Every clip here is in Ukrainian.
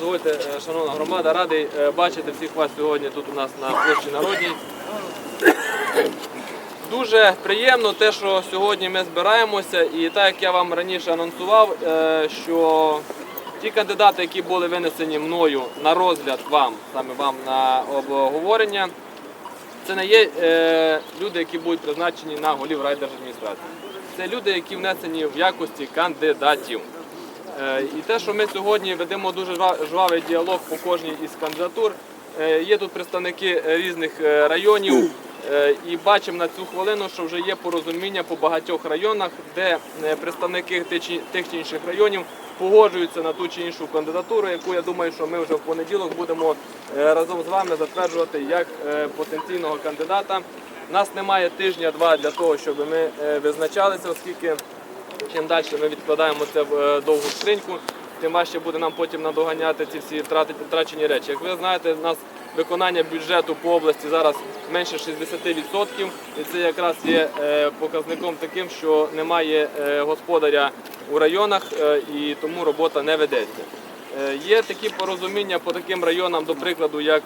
Дозвольте, е, шановна громада, радий е, бачити всіх вас сьогодні тут у нас на площі Народній. Дуже приємно те, що сьогодні ми збираємося, і так як я вам раніше анонсував, е, що ті кандидати, які були винесені мною на розгляд вам, саме вам на обговорення, це не є люди, які будуть призначені на голів райдержадміністрації. Це люди, які внесені в якості кандидатів. Е, І те, що ми сьогодні ведемо дуже жва- жвавий діалог по кожній із кандидатур. Е, Є тут представники е, різних районів, і бачимо на цю хвилину, що вже є порозуміння по багатьох районах, де представники тих чи- інших районів погоджуються на ту чи іншу кандидатуру, яку я думаю, що ми вже в понеділок будемо разом з вами затверджувати як потенційного кандидата. Нас немає тижня-два для того, щоб ми визначалися, оскільки чим далі ми відкладаємо це в е, довгу скриньку, тим важче буде нам потім надоганяти ці всі втрачені речі. Як ви знаєте, у нас виконання бюджету по області зараз менше 60%, і це якраз є е, показником таким, що немає е, господаря у районах і тому робота не ведеться. Є такі порозуміння по таким районам, до прикладу, як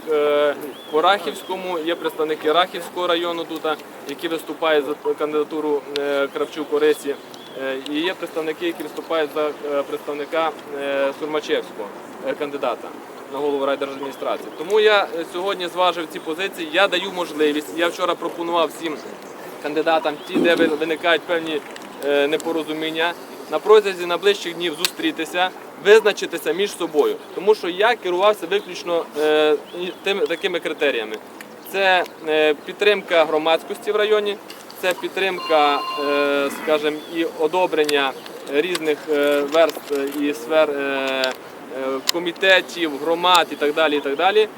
по Рахівському, є представники Рахівського району тут, які виступають за кандидатуру Кравчук Орисі. Е, І є представники, які виступають за е, представника е, Сурмачевського кандидата на голову райдержадміністрації. Тому я сьогодні зважив ці позиції. Я даю можливість. Я вчора пропонував всім кандидатам, ті, де виникають певні непорозуміння, на протязі найближчих днів зустрітися, визначитися між собою. Тому що я керувався виключно е, тими такими критеріями. Це е, підтримка громадськості в районі, це підтримка, е, скажімо, і одобрення різних е, верств і сфер е, комітетів, громад і так далі. І так далі.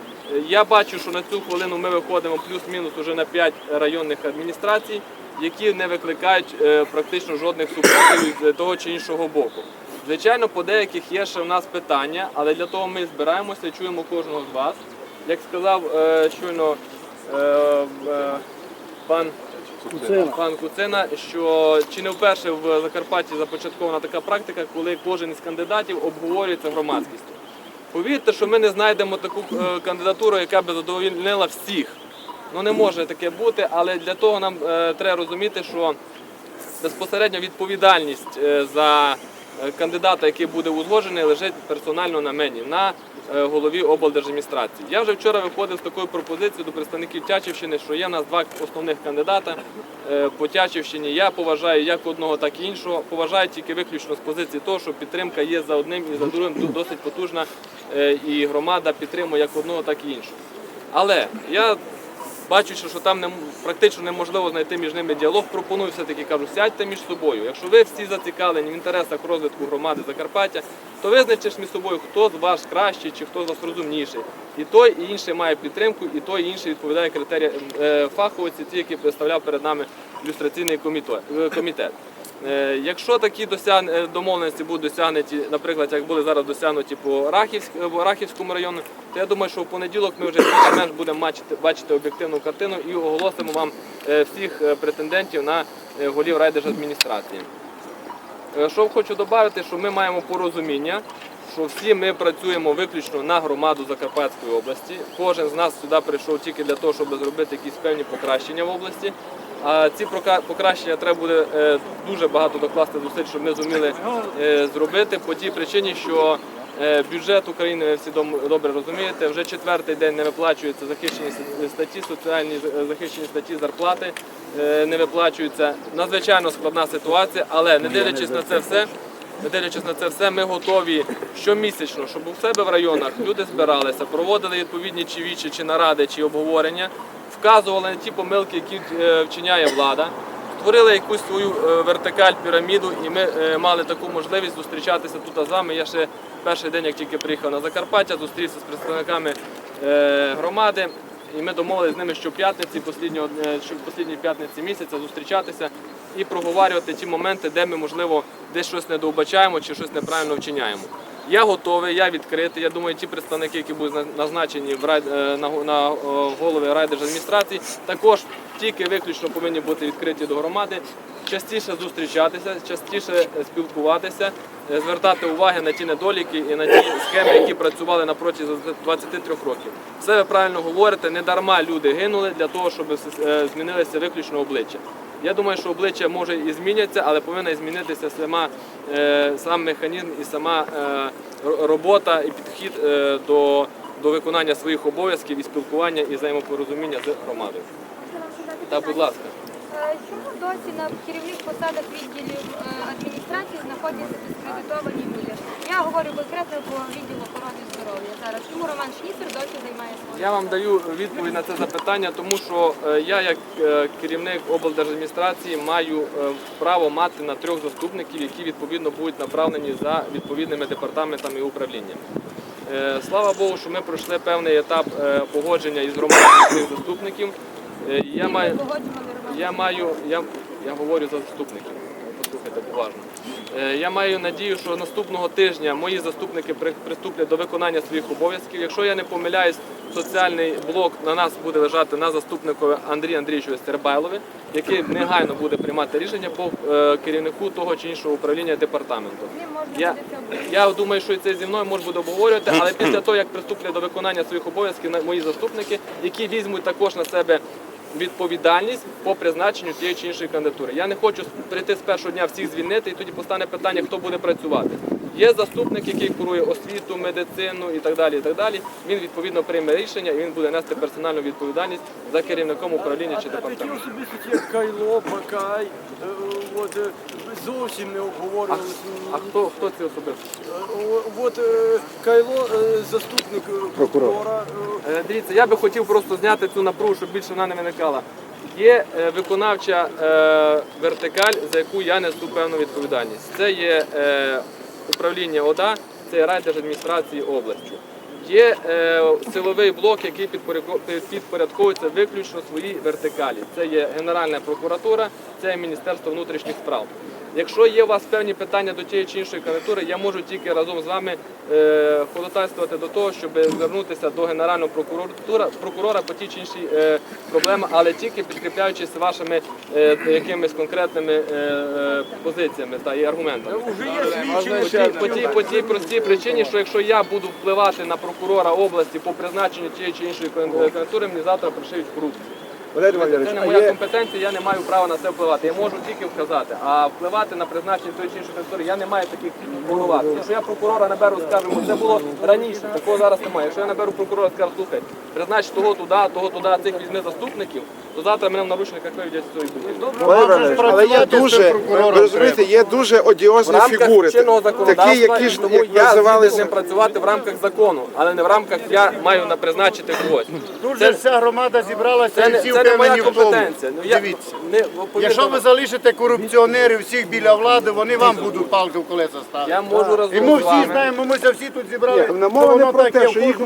Я бачу, що на цю хвилину ми виходимо плюс-мінус уже на 5 районних адміністрацій, які не викликають практично жодних супротивів з того чи іншого боку. Звичайно, по деяких є ще в нас питання, але для того ми збираємося і чуємо кожного з вас. Як сказав щойно е, е, пан Куцина, що чи не вперше в Закарпатті започаткована така практика, коли кожен із кандидатів обговорюється громадськістю. Повірте, що ми не знайдемо таку е, кандидатуру, яка би задовольнила всіх. Ну не може таке бути, але для того нам е, треба розуміти, що безпосередньо відповідальність е, за кандидата, який буде узгоджений, лежить персонально на мені, на е, голові облдержадміністрації. Я вже вчора виходив з такою пропозицією до представників Тячівщини, що є в нас два основних кандидата е, по Тячівщині. Я поважаю як одного, так і іншого. Поважаю тільки виключно з позиції того, що підтримка є за одним і за другим досить потужна, е, і громада підтримує як одного, так і іншого. Але я бачучи, що там не, практично неможливо знайти між ними діалог, пропоную все-таки кажу, сядьте між собою. Якщо ви всі зацікавлені в інтересах розвитку громади Закарпаття, то визначиш між собою, хто з вас кращий чи хто з вас розумніший. І той, і інший має підтримку, і той, і інший відповідає критеріям е, фаховості, ті, які представляв перед нами люстраційний комітет. Е, Якщо такі е, домовленості будуть досягнуті, наприклад, як були зараз досягнуті е, по Рахівському району, то я думаю, що в понеділок ми вже більш-менш будемо бачити, об'єктивну картину і оголосимо вам всіх претендентів на голів райдержадміністрації. Що хочу додати, що ми маємо порозуміння, що всі ми працюємо виключно на громаду Закарпатської області. Кожен з нас сюди прийшов тільки для того, щоб зробити якісь певні покращення в області. А ці покращення треба буде е, дуже багато докласти зусиль, щоб ми зуміли е, зробити по тій причині, що е, бюджет України, ви всі добре розумієте, вже четвертий день не виплачуються захищені статті, соціальні захищені статті зарплати не виплачуються. Надзвичайно складна ситуація, але не дивлячись на це все. Не дивлячись на це все, ми готові щомісячно, щоб у себе в районах люди збиралися, проводили відповідні чи вічі, чи наради, чи обговорення, вказували на ті помилки, які е, вчиняє влада, створили якусь свою е, вертикаль, піраміду, і ми е, мали таку можливість зустрічатися тут з вами. Я ще перший день, як тільки приїхав на Закарпаття, зустрівся з представниками громади. І ми домовилися з ними що послідній п'ятниці місяця зустрічатися і проговорювати ті моменти, де ми, можливо, десь щось не дообачаємо чи щось неправильно вчиняємо. Я готовий, я відкритий. Я думаю, ті представники, які будуть назначені в рай, е, на, на голови райдержадміністрації, також тільки виключно повинні бути відкриті до громади. частіше зустрічатися, частіше е, спілкуватися, е, звертати уваги на ті недоліки і на ті схеми, які працювали на протязі 23 років. Все ви правильно говорите, не дарма люди гинули для того, щоб е, змінилися виключно обличчя. Я думаю, що обличчя може і зміняться, але повинна змінитися сама, е, сам механізм і сама е, робота і підхід е, до, до виконання своїх обов'язків і спілкування і взаємопорозуміння з громадою. Та, Так, будь ласка. Е, Чому досі на керівних посадах відділів е, адміністрації знаходяться дискредитовані люди? Я говорю конкретно по відділу охорони здоров'я зараз. Чому Роман Шніцер досі займає своє? Я вам даю відповідь на це запитання, тому що е, я, як керівник облдержадміністрації, маю право мати на трьох заступників, які відповідно будуть направлені за відповідними департаментами і управліннями. Слава Богу, що ми пройшли певний етап погодження із громадою цих заступників. Я маю. Я маю, я, я говорю за заступників. Послухайте уважно. Е, Я маю надію, що наступного тижня мої заступники при- приступлять до виконання своїх обов'язків. Якщо я не помиляюсь, соціальний блок на нас буде лежати на заступникові Андрію Андрійовичу Стербайлові, який негайно буде приймати рішення по е, керівнику того чи іншого управління департаменту. Я, я думаю, що це зі мною можна буде обговорювати, але після того, як приступлять до виконання своїх обов'язків мої заступники, які візьмуть також на себе відповідальність по призначенню тієї чи іншої кандидатури. Я не хочу прийти з першого дня всіх звільнити, і тоді постане питання, хто буде працювати. Є заступник, який курує освіту, медицину і так далі. І так далі. Він відповідно прийме рішення і він буде нести персональну відповідальність за керівником управління чи А такі департаменту. особисті, як Кайло, Бакай, е, от, е, зовсім не обговорювалися. а хто, хто ці особисто? От е, Кайло, е, заступник прокурора. Дивіться, я би хотів просто зняти цю напругу, щоб більше вона не виникала. Є виконавча е, вертикаль, за яку я несу певну відповідальність. Це є е, управління ОДА, це райдержадміністрації області. Є е, силовий блок, який підпорядко- підпорядковується виключно своїй вертикалі. Це є Генеральна прокуратура, це Міністерство внутрішніх справ. Якщо є у вас певні питання до тієї чи іншої кандидатури, я можу тільки разом з вами е, ходатайствувати до того, щоб звернутися до Генерального прокуратура, прокурора по тій чи іншій е, проблемі, але тільки підкріпляючись вашими е, якимись конкретними позиціями та і аргументами. По тій, по, тій, простій причині, що якщо я буду впливати на прокурора області по призначенню тієї чи іншої кан- кандидатури, мені завтра пришиють корупцію. Валерій Це Валерійович, не моя компетенція, я не маю права на це впливати. Я можу тільки вказати, а впливати на призначення тої чи іншої території я не маю таких повноважень. Якщо я прокурора наберу, скажемо, це було раніше, такого зараз немає. Якщо я наберу прокурора, скажу, слухай, признач того туди, того туди, цих візьми заступників, то завтра мене в наручниках виведять з цієї будівлі. Валерій Валерійович, але є дуже, ви розумієте, є дуже В одіозні рамках фігури, чинного такі, які ж тому як я згідний з називалися. ним працювати в рамках закону, але не в рамках я маю на призначити когось. Тут Це- же вся громада зібралася Це і не, всі це не моя впевнені в тому. компетенція. Ну, я, Дивіться, не, повірте якщо ви залишите корупціонерів всіх біля влади, вони вам будуть палки в колеса ставити. я можу І ми з всі вами. знаємо, ми всі тут зібрали. Ні, на мова не воно про таке те, в що їх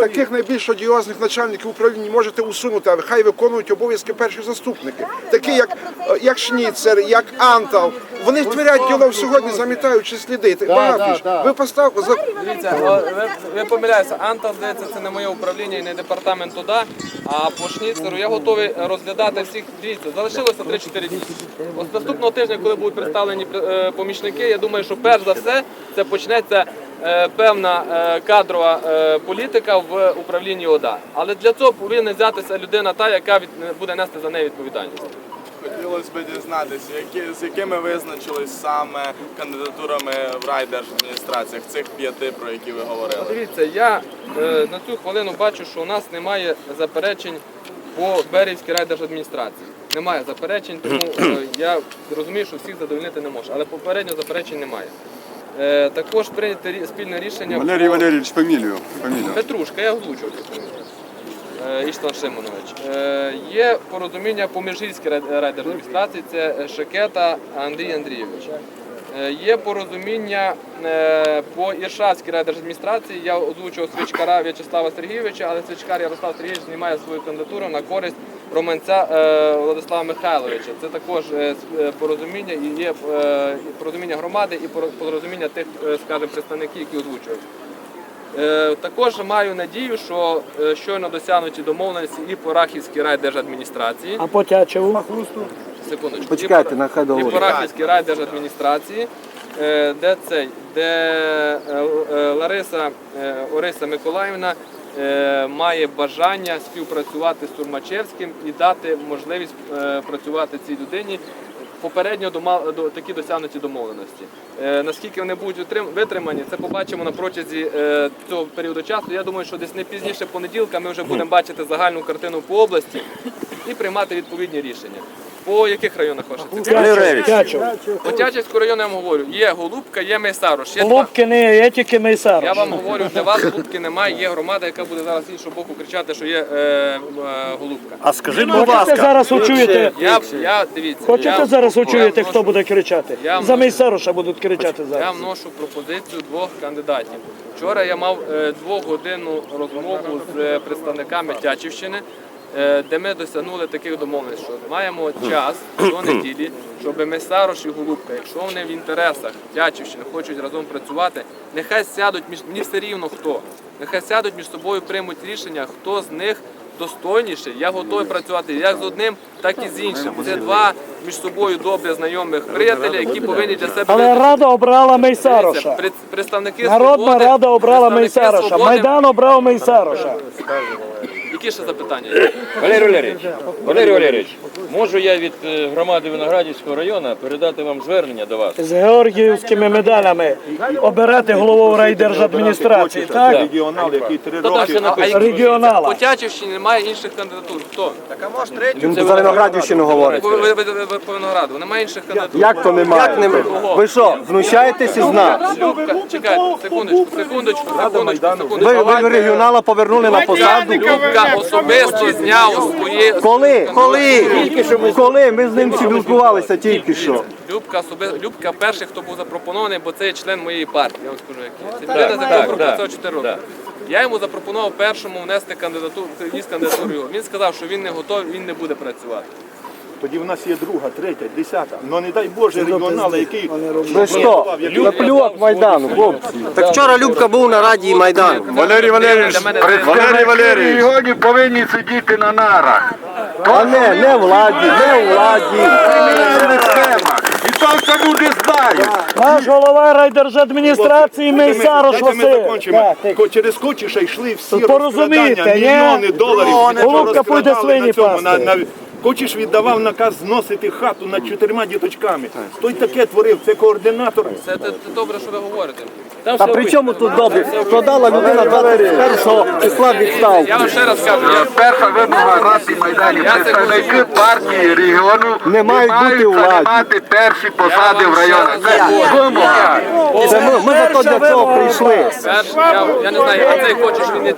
таких найбільш одіозних начальників управління можете усунути, а хай виконують обов'язки перші заступники. Такі як, як Шніцер, як Антал. Вони творять діло сьогодні, замітаючи сліди. Да, багато ж. Ви поставте за Дивіться, ви, ви помиляєтеся, Антал, здається, це не моє управління і не департамент туди, а по Шніцеру я готовий розглядати всіх. Дивіться, залишилося 3-4 дні. Ось наступного тижня, коли будуть представлені е, помічники, я думаю, що перш за все це почнеться певна е, кадрова е, політика в управлінні ОДА. Але для цього повинна взятися людина та, яка буде нести за неї відповідальність. Хотілося б дізнатися, які, з якими визначились саме кандидатурами в райдержадміністраціях цих п'яти, про які ви говорили. Дивіться, я е, на цю хвилину бачу, що у нас немає заперечень по Берівській райдержадміністрації. Немає заперечень, тому е, я розумію, що всіх задовольнити не можу. Але попередньо заперечень немає. Е, також прийнято спільне рішення Валерій Валерійович, фамілію. фамілію. Петрушка, я. Іштан фамілію. Е, Шимонович. Е, Є порозуміння по Межгірській рай- райдержадміністрації, це Шекета Андрій Андрійович. Е, Є порозуміння е, по Іршавській райдержадміністрації. Я озвучив Свічкара В'ячеслава Сергійовича, але Свічкар Ярослав Сергійович знімає свою кандидатуру на користь Романця е, Владислава Михайловича. Це також порозуміння і є порозуміння громади і поро- порозуміння тих, скажімо, представників, які озвучують. Також маю надію, що щойно досягнуті домовленості і по Рахівській райдержадміністрації. А по Тячеву? Секундочку. Почекайте, Дніпро- нехай договорить. Дніпропетровській райдержадміністрації, е, де цей, де е, е, Лариса е, Ориса Миколаївна е, має бажання співпрацювати з Турмачевським і дати можливість е, працювати цій людині. Попередньо дома- до такі досягнуті домовленості. Е, наскільки вони будуть витрим- витримані, це побачимо на протязі е, цього періоду часу. Я думаю, що десь не пізніше понеділка ми вже будемо бачити загальну картину по області і приймати відповідні рішення. По яких районах хочете? По Тячівському району я вам говорю, є Голубка, є Мейсарош. Є два- Голубки не є, тільки Мейсарош. Я вам говорю, для вас Голубки немає, є громада, яка буде зараз з іншого боку кричати, що є е, е, Голубка. А скажіть, будь Хочете ласка, зараз учуєте? Я, я дивіться. Хочете я, зараз я вношу- хто буде кричати? Я За вношу- Мейсароша будуть кричати Я зараз. вношу пропозицію двох кандидатів. Вчора я мав е, двогодинну розмову з е, представниками Тячівщини, де ми досягнули таких домовленостей, що маємо час до неділі, щоб Месарош і Голубка, якщо вони в інтересах Тячівщини хочуть разом працювати, нехай сядуть між мені все рівно хто. Нехай сядуть між собою, приймуть рішення, хто з них достойніший. Я готовий працювати як з одним, так і з іншим. Це два між собою добре знайомих приятеля, які повинні для себе Але Рада обрала Мейсароша. Дивіться, Представники Народна свободи, рада обрала представники Мейсароша. свободи. Майдан обрав Мейсароша. Які ще запитання? Валерій Валерійович, Валерій Валерійович, можу я від е, громади Виноградівського району передати вам звернення до вас? З георгіївськими медалями оберете голову райдержадміністрації, так? регіонал, який три Хто там ще написано? Регіонала. По Тячівщині немає інших кандидатур. Хто? Він за Виноградівщину говорить. По, ви- ви- ви- по Винограду. Немає інших кандидатур. Як то немає? Ви що, знущаєтесь із нас? Чекайте, секундочку, секундочку, секундочку, секундочку. Ви, ви регіонала повернули на посаду? Особисто зняв свої... Коли? Коли? Коли? Ми з ним спілкувалися тільки що. Любка, особисто Любка перший, хто був запропонований, бо це є член моєї партії, я вам скажу який. Це людина, за якою пропрацював 4 роки. Я йому запропонував першому внести кандидатуру, кандидатуру. Він сказав, що він не готовий, він не буде працювати. Тоді в нас є друга, третя, десята. Ну не дай Боже регіонала, який Ви що? Майдану, хлопці. Так вчора Любка був на раді Майдану. Валерій Валерійович, Валерій Валерійович, регіоні повинні сидіти на нарах. А не, не владі, не владі. І то це люди знають. Наш голова райдержадміністрації Мейсарош ми Василь. Так, Ко- Через Кочіша йшли всі розкрадання, мільйони доларів. Ну, Голубка розкрадали свині пасти. Кочіш віддавав наказ зносити хату над чотирма діточками. Той таке творив, це координатор. Це, це, це добре, що ви говорите. Та при чому тут добре? Продала людина 21 числа відстав. Я вам ще раз кажу, я, Перша вимога Ради Майдані. Це Представники партії регіону Не мають бути у владі. займати перші посади в районах. Це вимога. Це ми, ми зато для цього прийшли. перш, я, я не знаю, а цей хочеш він не...